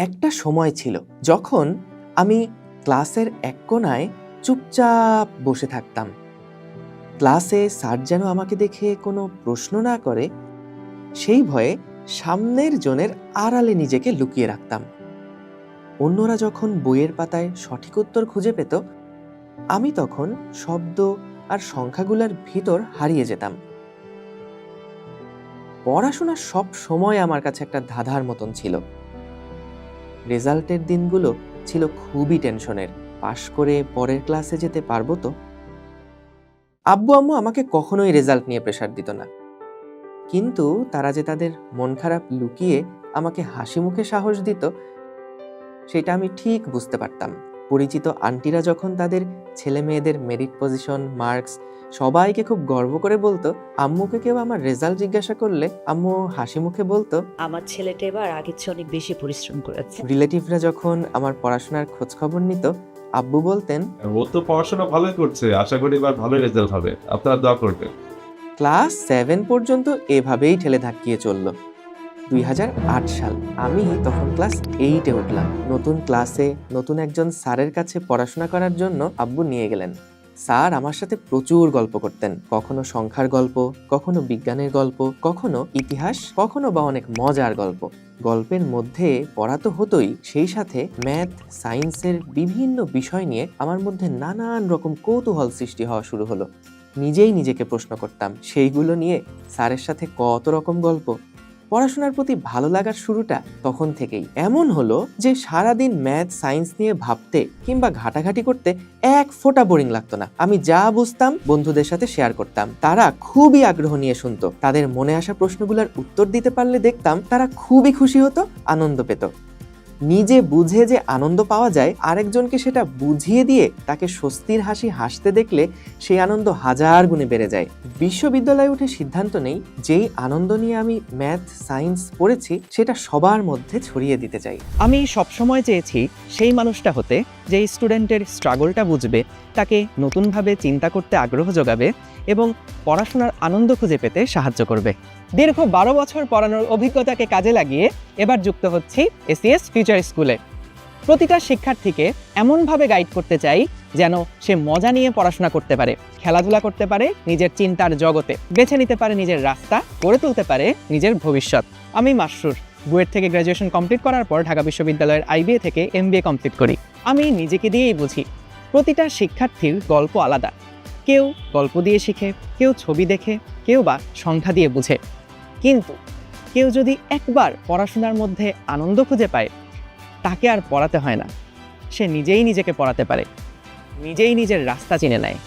একটা সময় ছিল যখন আমি ক্লাসের এক কোনায় চুপচাপ বসে থাকতাম। ক্লাসে স্যার যেন আমাকে দেখে কোনো প্রশ্ন না করে, সেই ভয়ে সামনের জনের আড়ালে নিজেকে লুকিয়ে রাখতাম। অন্যরা যখন বইয়ের পাতায় সঠিক উত্তর খুঁজে পেত, আমি তখন শব্দ আর সংখ্যাগুলোর ভিতর হারিয়ে যেতাম। পড়াশোনা সব সময় আমার কাছে একটা ধাঁধার মতন ছিল। রেজাল্টের দিনগুলো ছিল খুবই টেনশনের। পাশ করে পরের ক্লাসে যেতে পারব তো? আব্বু আম্মু আমাকে কখনোই রেজাল্ট নিয়ে প্রেশার দিত না। কিন্তু তারা যে তাদের মন খারাপ লুকিয়ে আমাকে হাসি মুখে সাহস দিত, সেটা আমি ঠিক বুঝতে পারতাম। পরিচিত আন্টিরা যখন তাদের ছেলে মেয়েদের মেরিট পজিশন মার্কস সবাইকে খুব গর্ব করে বলতো আম্মুকে কেউ আমার রেজাল্ট জিজ্ঞাসা করলে আম্মু হাসি মুখে বলতো আমার ছেলেটা এবার আগের চেয়ে অনেক বেশি পরিশ্রম করেছে। রিলেটিভরা যখন আমার পড়াশোনার খোঁজ খবর নিত আব্বু বলতেন ও তো পড়াশোনা ভালোই করছে আশা করি এবার ভালো রেজাল্ট হবে। আপনারা দোয়া করবেন। ক্লাস সেভেন পর্যন্ত এভাবেই ঠেলে ধাক্কিয়ে চলল। দুই হাজার আট সাল। আমি তখন ক্লাস এইটে উঠলাম। নতুন ক্লাসে নতুন একজন স্যারের কাছে পড়াশোনা করার জন্য আব্বু নিয়ে গেলেন। স্যার আমার সাথে প্রচুর গল্প করতেন। কখনো সংখ্যার গল্প, কখনো বিজ্ঞানের গল্প, কখনো ইতিহাস, কখনো বা অনেক মজার গল্প। গল্পের মধ্যে পড়া তো হতোই, সেই সাথে ম্যাথ, সায়েন্সের বিভিন্ন বিষয় নিয়ে আমার মধ্যে নানান রকম কৌতূহল সৃষ্টি হওয়া শুরু হলো। নিজেই নিজেকে প্রশ্ন করতাম, সেইগুলো নিয়ে স্যারের সাথে কত রকম গল্প? পড়াশোনার প্রতি ভালো লাগার শুরুটা তখন থেকেই। এমন হলো যে সারাদিন ম্যাথ, সায়েন্স নিয়ে ভাবতে কিংবা ঘাটাঘাটি করতে এক ফোঁটা বোরিং লাগতো না। আমি যা বুঝতাম বন্ধুদের সাথে শেয়ার করতাম। তারা খুবই আগ্রহ নিয়ে শুনতো। তাদের মনে আসা প্রশ্নগুলোর উত্তর দিতে পারলে দেখতাম তারা খুবই খুশি হতো, আনন্দ পেত। নিজে বুঝে যে আনন্দ পাওয়া যায়, আরেকজনকে সেটা বুঝিয়ে দিয়ে তাকে স্বস্তির হাসি হাসতে দেখলে সেই আনন্দ হাজার গুণে বেড়ে যায়। বিশ্ববিদ্যালয়ে উঠে সিদ্ধান্ত নেই যেই আনন্দ নিয়ে আমি ম্যাথ, সায়েন্স পড়েছি, সেটা সবার মধ্যে ছড়িয়ে দিতে চাই। আমি সবসময় চেয়েছি সেই মানুষটা হতে যে স্টুডেন্টের স্ট্রাগলটা বুঝবে, তাকে নতুনভাবে চিন্তা করতে আগ্রহ যোগাবে এবং পড়াশোনার আনন্দ খুঁজে পেতে সাহায্য করবে। দীর্ঘ বারো বছর পড়ানোর অভিজ্ঞতাকে কাজে লাগিয়ে এবার যুক্ত হচ্ছি এসিএস ফিউচার স্কুলে প্রতিটা শিক্ষার্থীকে এমনভাবে গাইড করতে চাই যেন সে মজা নিয়ে পড়াশোনা করতে পারে, খেলাধুলা করতে পারে, নিজের চিন্তার জগতে বেছে নিতে পারে নিজের রাস্তা, গড়ে তুলতে পারে নিজের ভবিষ্যৎ। আমি মাসরুর। বুয়েট থেকে গ্র্যাজুয়েশন কমপ্লিট করার পর ঢাকা বিশ্ববিদ্যালয়ের আইবিএ থেকে এমবিএ কমপ্লিট করি। আমি নিজেকে দিয়েই বুঝি, প্রতিটা শিক্ষার্থীর গল্প আলাদা। কেউ গল্প দিয়ে শিখে, কেউ ছবি দেখে, কেউ বা সংখ্যা দিয়ে বুঝে। কিন্তু কেউ যদি একবার পড়াশোনার মধ্যে আনন্দ খুঁজে পায়, তাকে আর পড়াতে হয় না। সে নিজেই নিজেকে পড়াতে পারে, নিজেই নিজের রাস্তা চিনে নেয়।